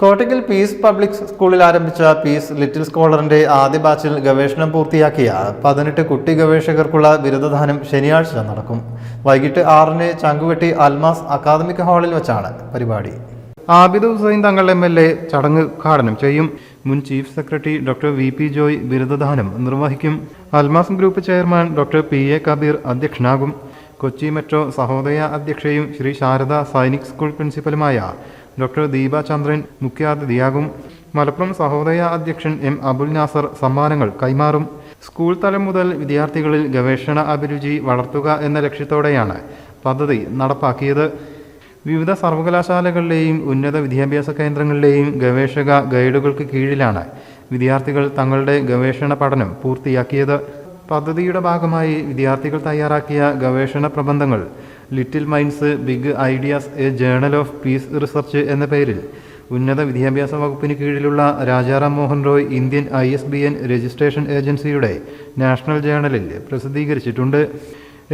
Kottakkal piece public സ്കൂളിൽ ആരംഭിച്ച piece little സ്കോളറിന്റെ ആദ്യ ബാച്ചിൽ ഗവേഷണം പൂർത്തിയാക്കിയ പതിനെട്ട് കുട്ടി ഗവേഷകർക്കുള്ള ബിരുദദാനം ശനിയാഴ്ച നടക്കും. വൈകിട്ട് ആറിന് ചങ്കുവെട്ടി അൽമാസ് അക്കാദമിക് ഹാളിൽ വെച്ചാണ് പരിപാടി. Abid Hussain Thangal M L A ചടങ്ങ് ഉദ്ഘാടനം ചെയ്യും. മുൻ chief secretary doctor V P Joy ബിരുദദാനം നിർവഹിക്കും. Almas group chairman doctor P A Kabeer അധ്യക്ഷനാകും. Kochi metro Sahodaya അധ്യക്ഷയും ശ്രീ ശാരദ സൈനിക് സ്കൂൾ പ്രിൻസിപ്പലുമായ ഡോക്ടർ ദീപ ചന്ദ്രൻ മുഖ്യാതിഥിയാകും. മലപ്പുറം സഹോദയ അധ്യക്ഷൻ എം അബുൽ നാസർ സമ്മാനങ്ങൾ കൈമാറും. സ്കൂൾ തലം മുതൽ വിദ്യാർത്ഥികളിൽ ഗവേഷണ അഭിരുചി വളർത്തുക എന്ന ലക്ഷ്യത്തോടെയാണ് പദ്ധതി നടപ്പാക്കിയത്. വിവിധ സർവകലാശാലകളിലെയും ഉന്നത വിദ്യാഭ്യാസ കേന്ദ്രങ്ങളിലെയും ഗവേഷക ഗൈഡുകൾക്ക് കീഴിലാണ് വിദ്യാർത്ഥികൾ തങ്ങളുടെ ഗവേഷണ പഠനം പൂർത്തിയാക്കിയത്. പദ്ധതിയുടെ ഭാഗമായി വിദ്യാർത്ഥികൾ തയ്യാറാക്കിയ ഗവേഷണ പ്രബന്ധങ്ങൾ little minds big ideas a journal of peace research എന്ന പേരിൽ ഉന്നത വിദ്യാഭ്യാസ വകുപ്പിന് കീഴിലുള്ള Rajaram Mohan Roy Indian I S B N registration ഏജൻസിയുടെ നാഷണൽ ജേണലിൽ പ്രസിദ്ധീകരിച്ചിട്ടുണ്ട്.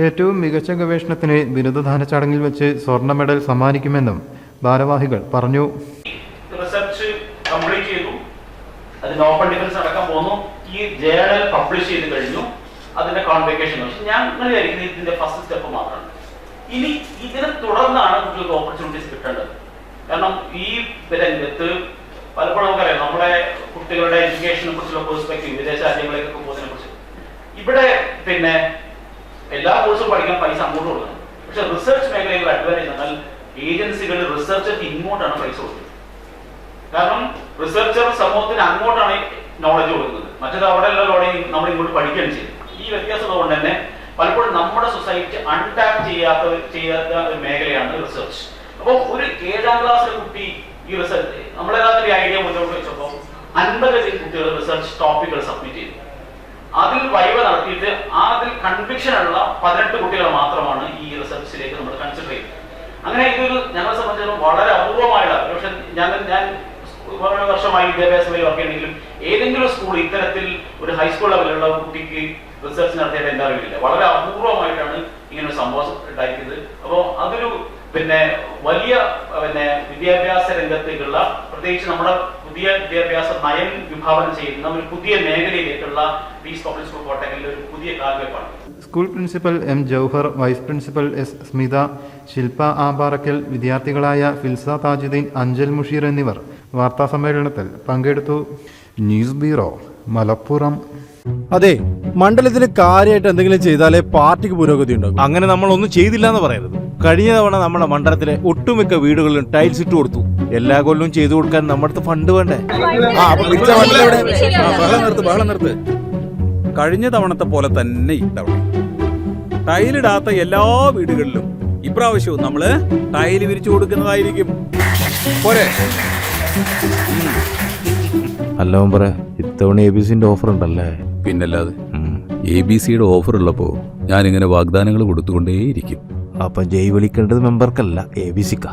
ഏറ്റവും മികച്ച ഗവേഷണത്തിന് ബിരുദദാന ചടങ്ങിൽ വെച്ച് സ്വർണ മെഡൽ സമ്മാനിക്കുമെന്നും ഭാരവാഹികൾ പറഞ്ഞു. റിസർച്ച് കംപ്ലീറ്റ് ചെയ്തു. അതിന് ഓപ്പൺ ഡിഫൻസ് അടക്കം പോകുന്നു ഈ ജേണൽ പബ്ലിഷ് ചെയ്ത് കഴിഞ്ഞു. അതിന്റെ കോൺവെക്കേഷൻ ഞാൻ വിചാരിക്കുന്നത് ഇതിന്റെ ഫസ്റ്റ് സ്റ്റെപ്പ് മാത്രമാണ്. ഇനി ഇതിനെ തുടർന്നാണ് കുട്ടികൾക്ക് ഓപ്പർച്യൂണിറ്റീസ് കിട്ടേണ്ടത്. കാരണം ഈ രംഗത്ത് പലപ്പോഴും നമുക്കറിയാം നമ്മുടെ കുട്ടികളുടെ എഡ്യൂക്കേഷനെ കുറിച്ചുള്ള പെർസ്പെക്റ്റീവ് വിദേശ രാജ്യങ്ങളിലേക്കൊക്കെ പോകുന്നതിനെ കുറിച്ച്. ഇവിടെ പിന്നെ എല്ലാ കോഴ്സും പഠിക്കാൻ പൈസ അങ്ങോട്ട് കൊടുക്കണം. പക്ഷെ റിസർച്ച് മേഖലയിൽ അഡ്വാന്റേജ് എന്നാൽ ഏജൻസികൾ റിസർച്ചർക്ക് ഇങ്ങോട്ടാണ് പൈസ കൊടുക്കുന്നത്. കാരണം റിസർച്ചർ സമൂഹത്തിന് അങ്ങോട്ടാണ് നോളജ് കൊടുക്കുന്നത്. മറ്റേത് അവിടെയുള്ള നോളജ് നമ്മൾ ഇങ്ങോട്ട് പഠിക്കുകയാണ് ചെയ്യുന്നത്. ഈ വ്യത്യാസം കൊണ്ട് തന്നെ പലപ്പോഴും നമ്മുടെ സൊസൈറ്റി അൺടാപ്പ് ചെയ്യാത്ത ചെയ്യാത്ത ഒരു മേഖലയാണ് റിസർച്ച്. അപ്പോൾ ഒരു ഏഴാം ക്ലാസ്സിലെ കുട്ടി ഈ റിസർച്ച് നമ്മളെല്ലാത്തിന്റെ ഐഡിയ മുന്നോട്ട് വെച്ചപ്പോൾ അൻപതിൽ കുട്ടികൾ റിസർച്ച് ടോപ്പിക്കുകൾ സബ്മിറ്റ് ചെയ്തു. അതിൽ വൈവ നടത്തിയിട്ട് അതിൽ കൺവിക്ഷൻ ഉള്ള പതിനെട്ട് കുട്ടികൾ മാത്രമാണ് ഈ റിസർച്ചിലേക്ക് നമ്മൾ കൺസിഡർ ചെയ്യുന്നത് അങ്ങനെ ഇതൊരു ഞങ്ങളെ സംബന്ധിച്ചിടത്തോളം വളരെ അപൂർവമായുള്ള പക്ഷെ ഞാൻ ഞാൻ വർഷമായി വിദ്യാഭ്യാസ മേഖല വർക്ക് ഏതെങ്കിലും സ്കൂൾ ഇത്തരത്തിൽ ഒരു ഹൈസ്കൂൾ ലെവലിലുള്ള കുട്ടിക്ക് റിസർച്ച് നടത്തിയത് എന്താ അറിയില്ല. വളരെ അപൂർവമായിട്ടാണ് ഇങ്ങനെ ഒരു സംഭവം ഉണ്ടായിരിക്കുന്നത്. അപ്പോൾ അതൊരു പിന്നെ വലിയ പിന്നെ വിദ്യാഭ്യാസ രംഗത്തേക്കുള്ള പ്രത്യേകിച്ച് നമ്മുടെ പുതിയ വിദ്യാഭ്യാസ നയം വിഭാവനം ചെയ്യുന്ന ഒരു പുതിയ മേഖലയിലേക്കുള്ള ബീസ് പബ്ലിക് സ്കൂൾ കോട്ടക്കലിലെ ഒരു പുതിയ കാൽവെപ്പാണ് school principal M Jouhar vice principal S Smitha Shilpa Abarakkal വിദ്യാർത്ഥികളായ Filsa Thajudheen Anchal Musheer എന്നിവർ വാർത്താസമ്മേളനത്തിൽ പങ്കെടുത്തു ന്യൂസ് ബ്യൂറോ മലപ്പുറം. അതെ മണ്ഡലത്തിൽ കാര്യമായിട്ട് എന്തെങ്കിലും ചെയ്താലേ പാർട്ടിക്ക് പുരോഗതി ഉണ്ടാകും അങ്ങനെ നമ്മൾ ഒന്നും ചെയ്തില്ല എന്ന് പറയരുത്. കഴിഞ്ഞ തവണ നമ്മുടെ മണ്ഡലത്തിലെ ഒട്ടുമിക്ക വീടുകളിലും ടൈൽസ് ഇട്ട് കൊടുത്തു. എല്ലാ കൊല്ലവും ചെയ്തു കൊടുക്കാൻ നമ്മുടെ അടുത്ത് ഫണ്ട് വേണ്ടേ? കഴിഞ്ഞ തവണത്തെ പോലെ തന്നെ ഇത്തവണ ടൈലിടാത്ത എല്ലാ വീടുകളിലും ഇപ്രാവശ്യവും നമ്മൾ ടൈൽ വിരിച്ചു കൊടുക്കുന്നതായിരിക്കും. പോരെ? അല്ല പറ ഇത്തവണ എ ബി സിന്റെ ഓഫർ ഉണ്ടല്ലേ? പിന്നല്ലാതെ എ ബി സിയുടെ ഓഫർ ഉള്ളപ്പോൾ ഞാനിങ്ങനെ വാഗ്ദാനങ്ങൾ കൊടുത്തുകൊണ്ടേയിരിക്കും. അപ്പൊ ജയ് വിളിക്കേണ്ടത് മെമ്പർക്കല്ല എ ബി സിക്കാ.